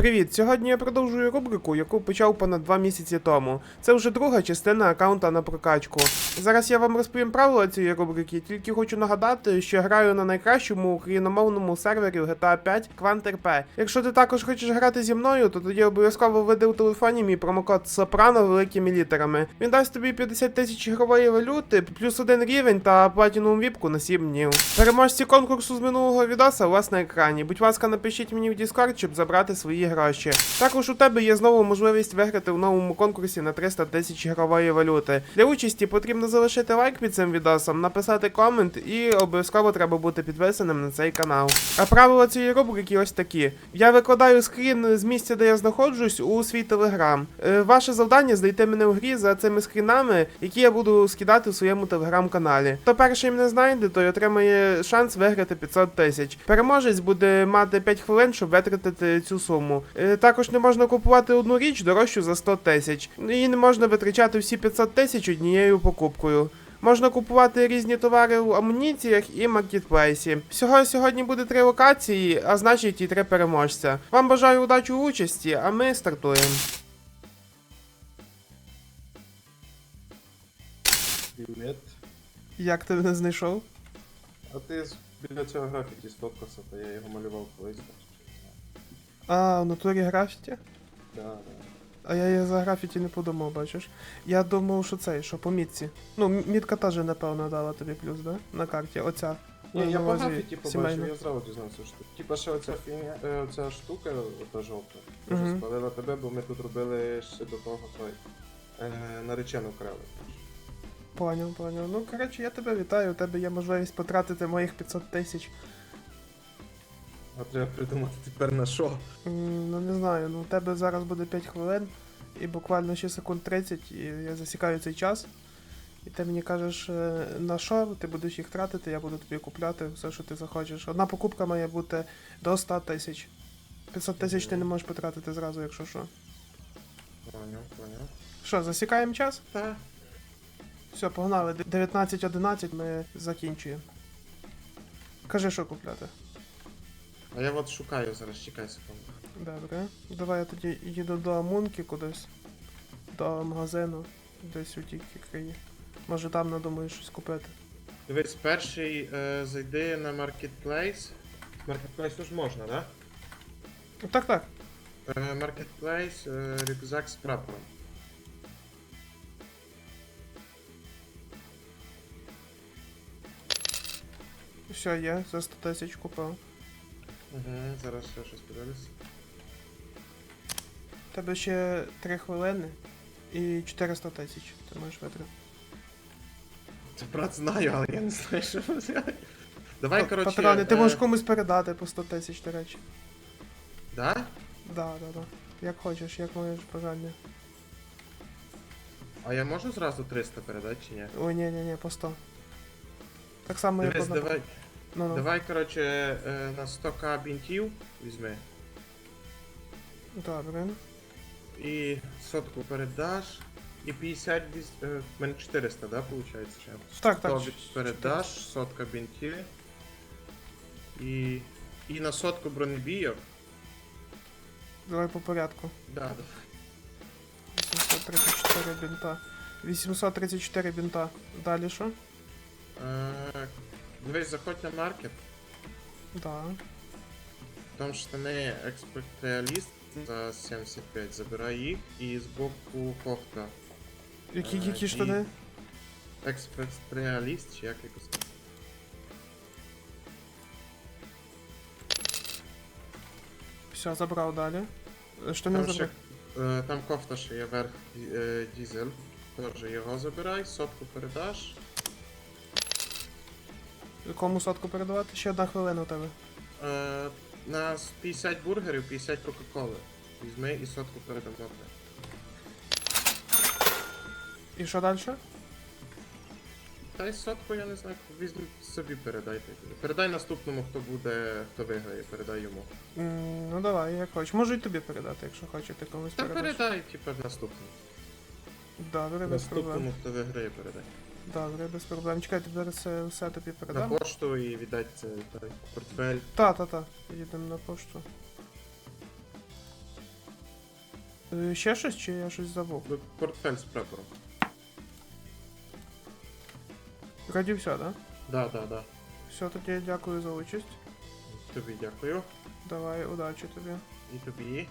Привіт! Сьогодні я продовжую рубрику, яку почав понад два місяці тому. Це вже друга частина аккаунта на прокачку. Зараз я вам розповім правила цієї рубрики, тільки хочу нагадати, що граю на найкращому україномовному сервері GTA 5 QuantRP. Якщо ти також хочеш грати зі мною, то тоді обов'язково введи у телефоні мій промокод Сопрано великими літерами. Він дасть тобі 50 тисяч ігрової валюти, плюс один рівень та платінову віпку на 7 днів. Переможці конкурсу з минулого відоса у вас на екрані. Будь ласка, напишіть мені в Discord, щоб забрати свої гроші. Також у тебе є знову можливість виграти в новому конкурсі на 300 тисяч ігрової валюти. Для участі потрібно залишити лайк під цим відосом, написати комент і обов'язково треба бути підписаним на цей канал. А правила цієї рубрики ось такі: я викладаю скрін з місця, де я знаходжусь, у свій телеграм. Е, Ваше завдання знайти мене в грі за цими скрінами, які я буду скидати у своєму телеграм-каналі. Хто перший мене знайде, той отримає шанс виграти 500 тисяч. Переможець буде мати 5 хвилин, щоб витратити цю суму. Е, Також не можна купувати одну річ дорожчу за 100 тисяч. І не можна витрачати всі 500 тисяч однією покупкою. Можна купувати різні товари в амуніціях і маркетплейсі. Всього сьогодні буде три локації, а значить і три переможця. Вам бажаю удачі у участі, а ми стартуємо. Привіт. Як ти мене знайшов? А ти біля цього графіті сфоткався, то я його малював колись. А, в натурі графіті? Да, да. А я і за графіті не подумав, бачиш. Я думав, що цей, що по мітці. Ну, мітка теж, напевно, дала тобі плюс, да? На карті, оця. Ні, я по графіті побачив, я зразу дізнався, що типа ще оця фігня, е, оця штука, ота жовта, дуже Мгм. спалила тебе, бо ми тут робили ще до того той е, наречену крали. Поняв, поняв. Ну, коротше, я тебе вітаю, у тебе є можливість потратити моїх 500 тисяч. А треба придумати тепер на що. М, Ну, не знаю, ну у тебе зараз буде 5 хвилин, і буквально ще секунд 30, і я засікаю цей час. І ти мені кажеш, е, на що ти будеш їх тратити, я буду тобі купляти все, що ти захочеш. Одна покупка має бути до 100 тисяч. 500 тисяч ти не можеш потратити зразу, якщо що. Поняв, поняв. Що, засікаємо час? Та. Все, погнали. 19.11 ми закінчуємо. Кажи, що купляти. А я от шукаю зараз, чекай секунду. Добре. Давай я тоді їду до Амунки кудись. До магазину. Десь у тій краї. Може там надумаю щось купити. Дивись, перший е, зайди на Marketplace. Marketplace ж можна, да? Ну, Так, так. Е, Marketplace, е, рюкзак з прапором. Все, є, за 100 тисяч купив. Угу, зараз ще щось подивлюсь. У тебе ще 3 хвилини і 400 тисяч. Ти можеш витратити. Це брат знаю, але я не знаю, що взяти. Давай, коротше. Патрони, ти е, можеш комусь передати по 100 тисяч, до речі. Да? Да, да, да. Як хочеш, як маєш бажання. А я можу зразу 300 передати чи ні? Ой, ні, ні, ні, по 100. Так само, як Дивись, одна. давай, Ну, ну. давай, коротше, е, на 100к бінтів візьми. Добре. І сотку передаш. І 50 віз... е, в мене 400, да, виходить? ще? Так, так. 100 від- передаш, сотка бінтів. І. І на сотку бронебійок. Давай по порядку. Да, да. 834 бінта. 834 бінта. Далі що? Е, дивись, заходь на маркет. Да. Там штани експерт-реаліст за 75, забирай їх і з боку кофта. Які, Е, які і- штани? Експерт-реаліст чи як якось. Все, забрав далі. Е, Штани Там, ще, забрав. е, там кофта ще є верх е, дізель. Теж його забирай, сотку передаш. Кому сотку передавати? Ще одна хвилина у тебе. Е, на 50 бургерів, 50 кока-коли. Візьми і сотку передамо. І що далі? Та й сотку, я не знаю, візьми собі передайте. Передай наступному, хто буде, хто виграє, передай йому. М, Ну давай, як хочеш. Можу і тобі передати, якщо хочете комусь Та передати. передай, типу, наступному. Добре, без проблем. Наступному, хто виграє, передай. Добре, без проблем. Чекайте, зараз це все тобі На пошту і віддать це той портфель. Та, та, та. Їдемо на пошту. Е, Ще щось чи я щось забув? Ну, Портфель з прапором. Раді все, да? Да, да, да. Все, тоді дякую за участь. Тобі дякую. Давай, удачі тобі. І тобі.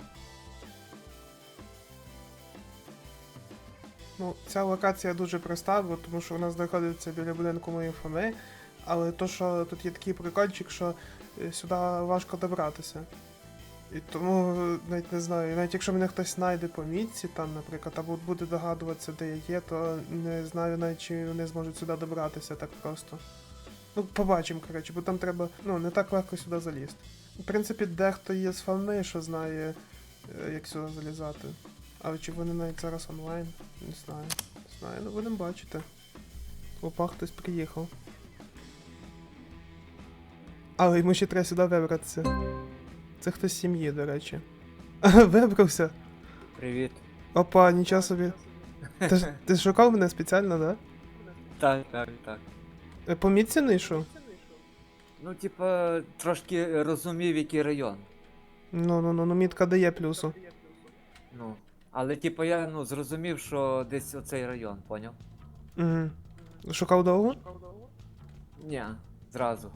Ну, ця локація дуже проста, бо тому що вона знаходиться біля будинку моєї фами. Але то, що тут є такий прикольчик, що е, сюди важко добратися. І тому навіть не знаю, навіть якщо мене хтось знайде по мітці, там, наприклад, або буде догадуватися, де я є, то не знаю навіть чи вони зможуть сюди добратися так просто. Ну, побачимо, коротше, бо там треба, ну, не так легко сюди залізти. В принципі, дехто є з фами, що знає, е, як сюди залізати. Але чи вони навіть зараз онлайн? Не знаю. Не знаю, ну будемо бачити. Опа, хтось приїхав. Але йому ще треба сюди вибратися. Це хтось з сім'ї, до речі. Вибрався. Привіт. Опа, нічого собі. Ти, ти шукав мене спеціально, да? Так, так, так. Е, По мітці не йшов? Ну, типа, трошки розумів, який район. Ну, ну, ну, ну, мітка дає плюсу. Ну. Але типа я ну, зрозумів, що десь оцей район, поняв? Угу. Шукав довго? Ні, зразу.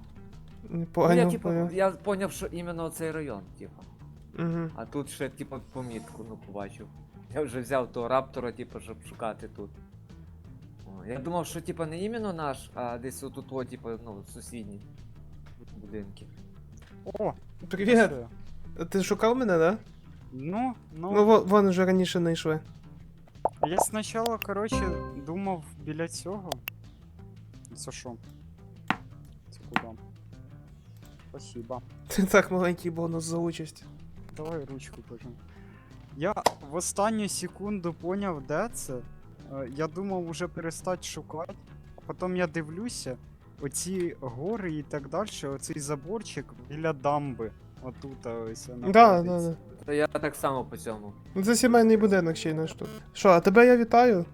Не Ну, я, Поняв, поняв. я поняв, що іменно оцей район, типа. Угу. А тут ще, типа, помітку, ну, побачив. Я вже взяв того раптора, типа, щоб шукати тут. О, я думав, що типа не іменно наш, а десь отут, о, типа, ну, сусідні будинки. О, Привіт! Ти шукав мене, да? Ну, ну, Ну, во- вон вже раніше не йшли. я спочатку, коротше, думав біля цього. Це що? Це куди? Спасибо. Це так маленький бонус за участь. Давай ручку потім. Я в останню секунду поняв, де це. Е, Я думав уже перестати шукати, а потім я дивлюся, оці гори і так далі, оцей заборчик біля дамби. Отут ось. Да, да, да. То я так само по цьому. Ну, Це сімейний будинок ще й наш тут. Що, а тебе я вітаю.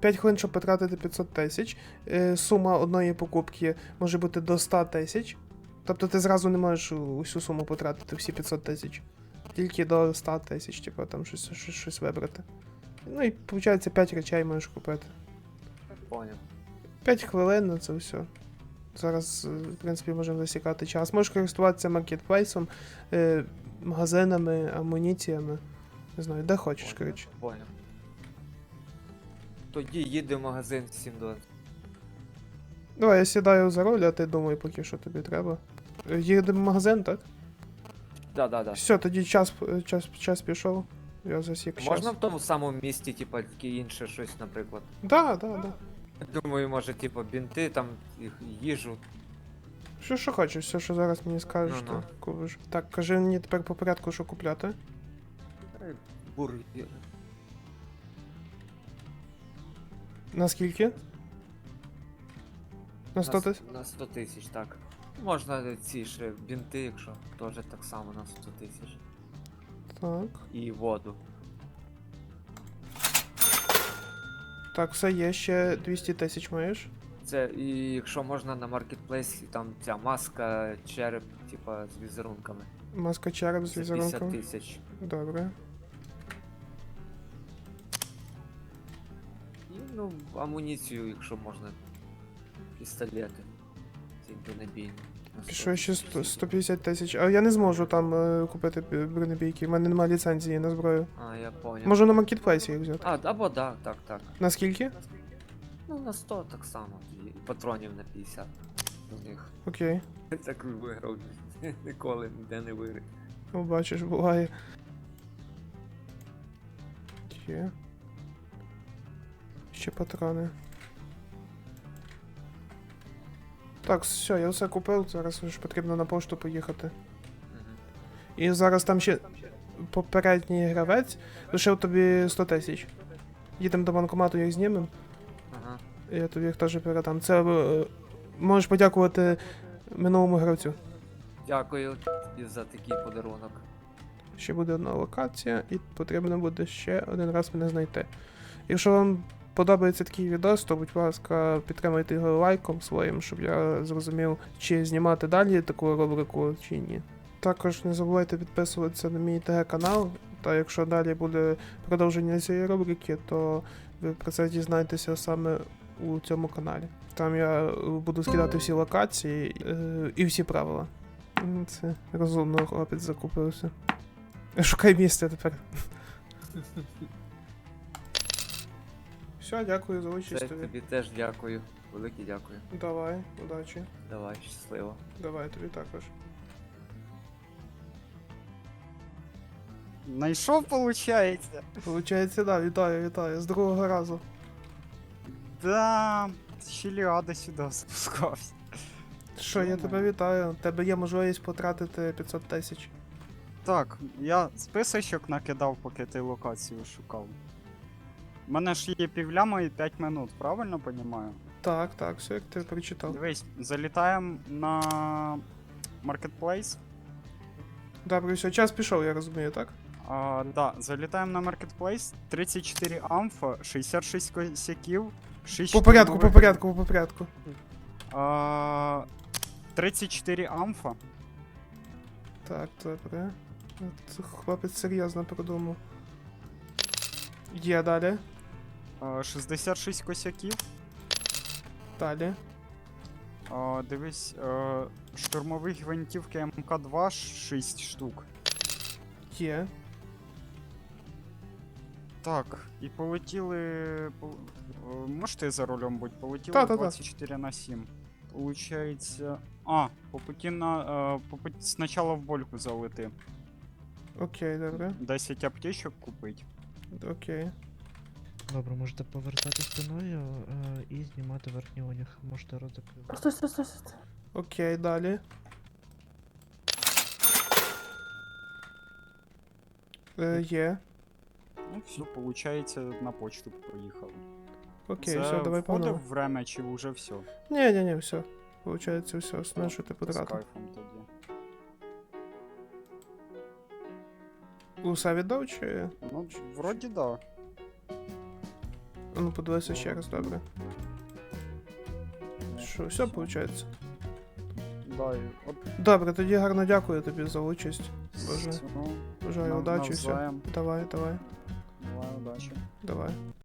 5 хвилин, щоб потратити 500 тисяч. Е, Сума одної покупки може бути до 100 тисяч. Тобто ти зразу не можеш усю суму потратити, всі 500 тисяч. Тільки до 100 тисяч, типу, там щось, щось, щось вибрати. Ну і виходить 5 речей можеш купити. Поняв. 5 хвилин на це все. Зараз, е, в принципі, можемо засікати час. Можеш користуватися маркетплейсом, е, магазинами, амуніціями. Не знаю, де хочеш, коротше. Поняв. Тоді їде в магазин всім до. Давай, я сідаю за руль, а ти думай, поки що тобі треба. Їдемо в магазин, так? Да, да, да. Все, тоді час, час, час пішов. Я засік час. Можна в тому самому місті, типа, таке інше щось, наприклад. Да, да, да. Думаю, може, типа, бінти, там їх їжу. Що, що хочеш, все, що зараз мені скажеш, Ну-ну. то купиш. Так, кажи мені тепер по порядку, що купляти. Е, Бургер. Наскільки? На 100 На с- тисяч? На 100 тисяч, так. Можна ці ще бінти, якщо теж так само на 100 тисяч. Так. І воду. Так, все є, ще 200 тисяч маєш. Це і якщо можна на маркетплейсі, там ця маска, череп, типа, з візерунками. Маска череп з Це 50 тисяч. Добре. І ну, амуніцію, якщо можна. Пістолети. Ці бронебійні. На 100 Пішов ще 100, 150 тисяч. А я не зможу там е, купити бронебійки, в мене немає ліцензії на зброю. А, я понял. Можу на маркетплейсі їх взяти. А, або да, так, так. Наскільки? Ну, на 100 так само. І патронів на 50 до них. Окей. Так виграв. Ніколи ніде не виграв. Ну, бачиш, буває. Є. Ще патрони. Так, все, я все купив, зараз ж потрібно на пошту поїхати. І зараз там ще попередній гравець лишив тобі 100 тисяч. Їдемо до банкомату, їх знімемо. Ага. Я тобі їх теж передам. Це е, можеш подякувати минулому гравцю. Дякую тобі за такий подарунок. Ще буде одна локація, і потрібно буде ще один раз мене знайти. Якщо вам подобається такий відос, то будь ласка, підтримайте його лайком своїм, щоб я зрозумів, чи знімати далі таку рубрику, чи ні. Також не забувайте підписуватися на мій ТГ канал. Та якщо далі буде продовження цієї рубрики, то ви про це дізнаєтеся саме у цьому каналі. Там я е, буду скидати всі локації е, і всі правила. Це розумно хлопець закупився. Шукай місце тепер. Все, дякую за участь тобі. тобі теж дякую. Велике дякую. Давай, удачі. Давай, щасливо. Давай тобі також. Найшов, виходить. Получається, да, вітаю, вітаю. З другого разу. Да, ще Ліада сюди спускався. Що, я тебе вітаю. У тебе є можливість потратити 500 тисяч. Так, я списочок накидав, поки ти локацію шукав. У мене ж є півляма і 5 минут, правильно понімаю? Так, так, все як ти прочитав. Дивись, залітаємо на Marketplace. Добре, все, час пішов, я розумію, так? А, да, залітаємо на Marketplace, 34 амфа, 66 косяків, 6 По порядку, по порядку, по порядку. А, 34 амфа, Так, добре. От хлопець серйозно продумав. Є далі. а, 66 косяків. Далі. А, дивись, е, штурмових гвинтівки МК-2 6 штук. Є. Так, і полетіли. пол- е, Можете за рулем бути? Полетіли Та-та-та. 24 на 7. Получається. А, по путі на. Е, по путі спочатку в больку залети. Окей, добре. 10 аптечок купить. Окей. Добре, можете повертати спиною е, і знімати верхній одяг. Можете рот. Стой, стой, стой, стой. Окей, далі. Е, є. Ну, все, получається, на почту поїхали. Окей, Це все, давай входив погнали. в время чи вже все? Ні, ні, ні, все. Получається, все, основне, що ти З потратив. кайфом тоді. Усе віддав чи. Ну, вроді да. Ну, подивися ще раз, добре. Що, все виходить? Да, і от Добре, тоді гарно дякую тобі за участь. Боже, бажаю удачі, все. навзаєм. Давай, давай. Давай.